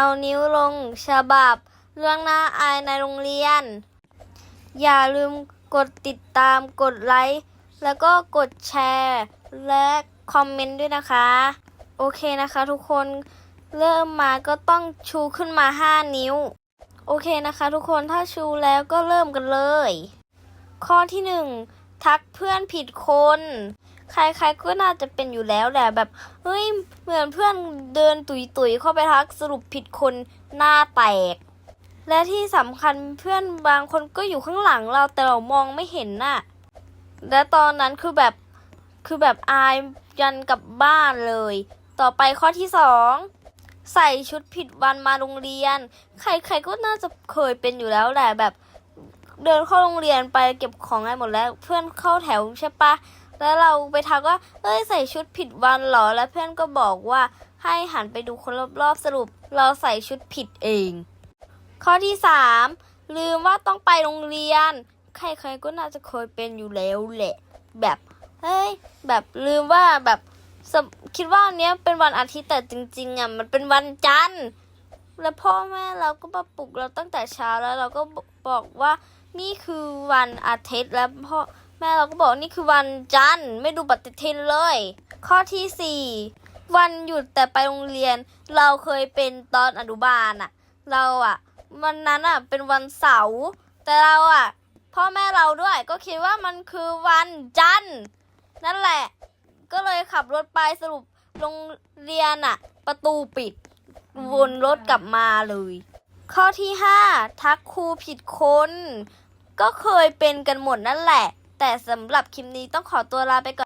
เอานิ้วลง ฉบับ เรื่องน่าอายในโรงเรียน อย่าลืมกดติดตามกดไลค์แล้วก็กดแชร์ และคอมเมนต์ด้วยนะคะ โอเคนะคะทุกคนเริ่มมาก็ต้องชูขึ้นมา 5 นิ้ว โอเคนะคะ ทุกคนถ้าชูแล้วก็เริ่มกันเลย ข้อที่หนึ่งทักเพื่อนผิดคน ใครๆก็น่าจะเป็นอยู่แล้วแหละแบบเฮ้ยเหมือนเพื่อนเดินตุยๆเข้าไปทักสรุปผิดคนหน้าแตก และที่สำคัญเพื่อนบางคนก็อยู่ข้างหลังเราแต่เรามองไม่เห็นน่ะและตอนนั้นคือแบบคือแบบอายยันกลับบ้านเลย ต่อไปข้อที่สองใส่ชุดผิดวันมาโรงเรียน ใครๆก็น่าจะเคยเป็นอยู่แล้วแหละแบบ เดินเข้าโรงเรียนไปเก็บของให้หมดแล้ว เพื่อนเข้าแถวใช่ปะ แล้วเราไปทักว่าเอ้ยใส่ชุดผิดวันหรอ แล้วเพื่อนก็บอกว่าให้หันไปดูคนรอบๆสรุป เราใส่ชุดผิดเอง ข้อที่สามลืมว่าต้องไปโรงเรียน ใครๆก็น่าจะเคยเป็นอยู่แล้วแหละ แบบเฮ้ยแบบลืมว่าแบบคิดว่าวันเนี้ยเป็นวันอาทิตย์แต่จริงๆอะมันเป็นวันจันทร์แล้วพ่อแม่เราก็มาปลุกเราตั้งแต่เช้าแล้วเราก็บอกว่านี่คือวันอาทิตย์แล้วพ่อ แม่เราก็บอกนี่คือวันจันทร์ไม่ดูปฏิทินเลย ข้อที่สี่วันหยุดแต่ไปโรงเรียน เราเคยเป็นตอนอนุบาลอะเราอะวันนั้นอะเป็นวันเสาร์แต่เราอะพ่อแม่เราด้วยก็คิดว่ามันคือวันจันทร์นั่นแหละ ก็เลยขับรถไปสรุปโรงเรียนอะประตูปิด วนรถกลับมาเลย ข้อที่5ทักครูผิดคน ก็เคยเป็นกันหมดนั่นแหละ แต่สำหรับคลิปนี้ต้องขอตัวลาไปก่อน